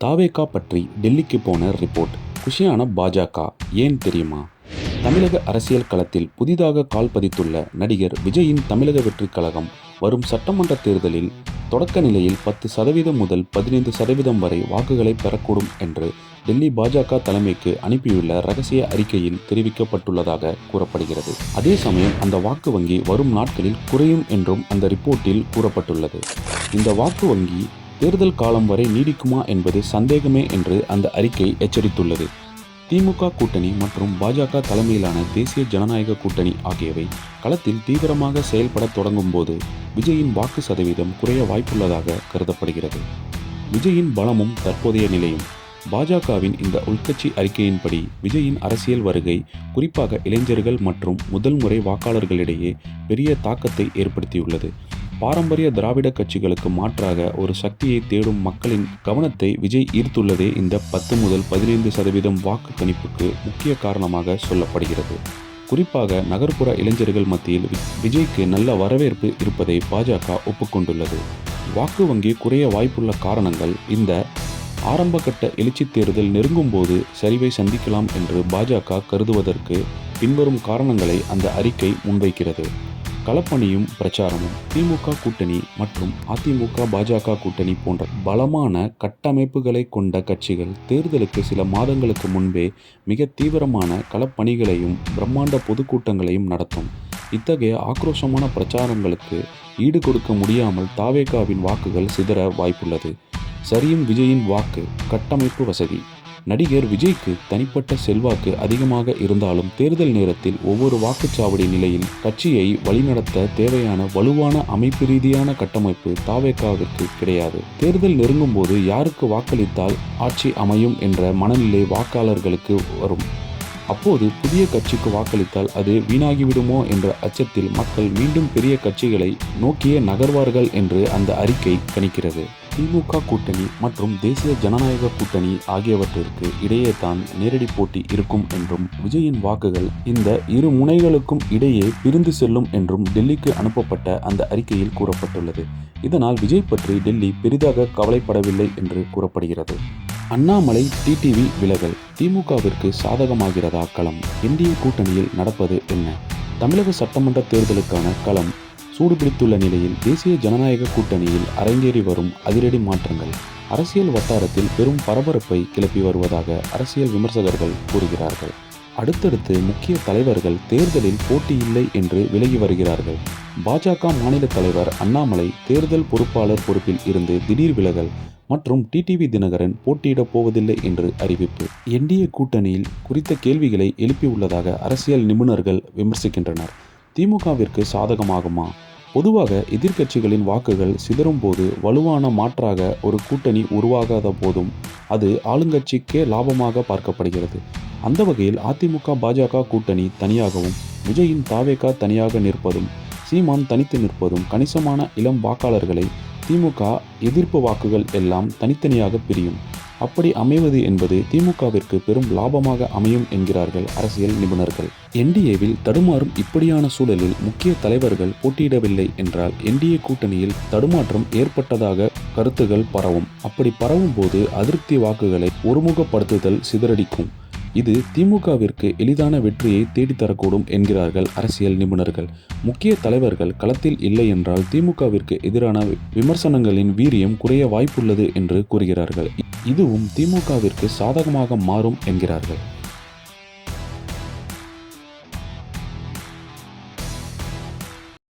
தாவேகா பற்றி டெல்லிக்கு போன ரிப்போர்ட். குஷியான பாஜக ஏன் தெரியுமா? தமிழக அரசியல் களத்தில் புதிதாக கால் பதித்துள்ள நடிகர் விஜயின் தமிழக வெற்றி கழகம் வரும் சட்டமன்ற தேர்தலில் தொடக்க நிலையில் பத்து சதவீதம் முதல் பதினைந்து சதவீதம் வரை வாக்குகளை பெறக்கூடும் என்று டெல்லி பாஜக தலைமைக்கு அனுப்பியுள்ள ரகசிய அறிக்கையில் தெரிவிக்கப்பட்டுள்ளதாக கூறப்படுகிறது. அதே சமயம் அந்த வாக்கு வங்கி வரும் நாட்களில் குறையும் என்றும் அந்த ரிப்போர்ட்டில் கூறப்பட்டுள்ளது. இந்த வாக்கு வங்கி தேர்தல் காலம் வரை நீடிக்குமா என்பது சந்தேகமே என்று அந்த அறிக்கை எச்சரித்துள்ளது. திமுக கூட்டணி மற்றும் பாஜக தலைமையிலான தேசிய ஜனநாயக கூட்டணி ஆகியவை களத்தில் தீவிரமாக செயல்பட தொடங்கும் போது விஜயின் வாக்கு சதவீதம் குறைய வாய்ப்புள்ளதாக கருதப்படுகிறது. விஜயின் பலமும் தற்போதைய நிலையும். பாஜகவின் இந்த உள்கட்சி அறிக்கையின்படி விஜயின் அரசியல் வருகை குறிப்பாக இளைஞர்கள் மற்றும் முதல் முறை வாக்காளர்களிடையே பெரிய தாக்கத்தை ஏற்படுத்தியுள்ளது. பாரம்பரிய திராவிட கட்சிகளுக்கு மாற்றாக ஒரு சக்தியை தேடும் மக்களின் கவனத்தை விஜய் ஈர்த்துள்ளதே இந்த பத்து முதல் பதினைந்து சதவீதம் வாக்கு கணிப்புக்கு முக்கிய காரணமாக சொல்லப்படுகிறது. குறிப்பாக நகர்ப்புற இளைஞர்கள் மத்தியில் விஜய்க்கு நல்ல வரவேற்பு இருப்பதை பாஜக ஒப்புக்கொண்டுள்ளது. வாக்கு வங்கி குறைய வாய்ப்புள்ள காரணங்கள் இந்த ஆரம்பகட்ட எழுச்சித் தேர்தல் நெருங்கும் போது சரிவை சந்திக்கலாம் என்று பாஜக கருதுவதற்கு பின்வரும் காரணங்களை அந்த அறிக்கை முன்வைக்கிறது. களப்பணியும் பிரச்சாரமும் திமுக கூட்டணி மற்றும் அதிமுக பாஜக கூட்டணி போன்ற பலமான கட்டமைப்புகளை கொண்ட கட்சிகள் தேர்தலுக்கு சில மாதங்களுக்கு முன்பே மிக தீவிரமான களப்பணிகளையும் பிரம்மாண்ட பொதுக்கூட்டங்களையும் நடத்தும். இத்தகைய ஆக்ரோஷமான பிரச்சாரங்களுக்கு ஈடு கொடுக்க முடியாமல் தாவேகாவின் வாக்குகள் சிதற வாய்ப்புள்ளது. சரியும் விஜயின் வாக்கு கட்டமைப்பு வசதி. நடிகர் விஜய்க்கு தனிப்பட்ட செல்வாக்கு அதிகமாக இருந்தாலும் தேர்தல் நேரத்தில் ஒவ்வொரு வாக்குச்சாவடி நிலையில் கட்சியை வழிநடத்த தேவையான வலுவான அமைப்பு ரீதியான கட்டமைப்பு தாவேகாவிற்கு கிடையாது. தேர்தல் நெருங்கும் போது யாருக்கு வாக்களித்தால் ஆட்சி அமையும் என்ற மனநிலை வாக்காளர்களுக்கு வரும். அப்போது புதிய கட்சிக்கு வாக்களித்தால் அது வீணாகிவிடுமோ என்ற அச்சத்தில் மக்கள் மீண்டும் பெரிய கட்சிகளை நோக்கியே நகர்வார்கள் என்று அந்த அறிக்கை கணிக்கிறது. திமுக கூட்டணி மற்றும் தேசிய ஜனநாயக கூட்டணி ஆகியவற்றிற்கு இடையே தான் நேரடி போட்டி இருக்கும் என்றும் விஜயின் வாக்குகள் இந்த இரு முனைகளுக்கும் இடையே பிரிந்து செல்லும் என்றும் டெல்லிக்கு அனுப்பப்பட்ட அந்த அறிக்கையில் கூறப்பட்டுள்ளது. இதனால் விஜய் பற்றி டெல்லி பெரிதாக கவலைப்படவில்லை என்று கூறப்படுகிறது. அண்ணாமலை டிடிவி விலகல் திமுகவிற்கு சாதகமாகிறதா களம்? இந்திய கூட்டணியில் நடப்பது என்ன? தமிழக சட்டமன்ற தேர்தலுக்கான களம் சூடுபிடித்துள்ள நிலையில் தேசிய ஜனநாயக கூட்டணியில் அரங்கேறி வரும் அதிரடி மாற்றங்கள். அரசியல் வட்டாரத்தில் பெரும் பரபரப்பை கிளப்பி வருவதாக அரசியல் விமர்சகர்கள் கூறுகிறார்கள். அடுத்தடுத்து முக்கிய தலைவர்கள் தேர்தலில் போட்டியில்லை என்று விலகி வருகிறார்கள். பாஜக மாநில தலைவர் அண்ணாமலை தேர்தல் பொறுப்பாளர் பொறுப்பில் இருந்து திடீர் விலகல் மற்றும் டிடிவி தினகரன் போட்டியிடப் போவதில்லை என்று அறிவிப்பு. என்டிஏ கூட்டணியில் குறித்த கேள்விகளை எழுப்பியுள்ளதாக அரசியல் நிபுணர்கள் விமர்சிக்கின்றனர். திமுகவிற்கு சாதகமாகுமா? பொதுவாக எதிர்க்கட்சிகளின் வாக்குகள் சிதறும் போது வலுவான மாற்றாக ஒரு கூட்டணி உருவாகாத போதும் அது ஆளுங்கட்சிக்கே லாபமாக பார்க்கப்படுகிறது. அந்த வகையில் அதிமுக பாஜக கூட்டணி தனியாகவும் விஜயின் தாவேகா தனியாக நிற்பதும் சீமான் தனித்து நிற்பதும் கணிசமான இளம் வாக்காளர்களை திமுக எதிர்ப்பு வாக்குகள் எல்லாம் தனித்தனியாக பிரியும். அப்படி அமைவது என்பது திமுகவிற்கு பெரும் லாபமாக அமையும் என்கிறார்கள் அரசியல் நிபுணர்கள். என்டிஏவில் தடுமாறும் இப்படியான சூழலில் முக்கிய தலைவர்கள் போட்டியிடவில்லை என்றால் என்டிஏ கூட்டணியில் தடுமாற்றம் ஏற்பட்டதாக கருத்துகள் பரவும். அப்படி பரவும் போது அதிருப்தி வாக்குகளை ஒருமுகப்படுத்துதல் சிதறடிக்கும். இது திமுகவிற்கு எளிதான வெற்றியை தேடித்தரக்கூடும் என்கிறார்கள் அரசியல் நிபுணர்கள். முக்கிய தலைவர்கள் களத்தில் இல்லை என்றால் திமுகவிற்கு எதிரான விமர்சனங்களின் வீரியம் குறைய வாய்ப்புள்ளது என்று கூறுகிறார்கள். இதுவும் திமுகவிற்கு சாதகமாக மாறும் என்கிறார்கள்.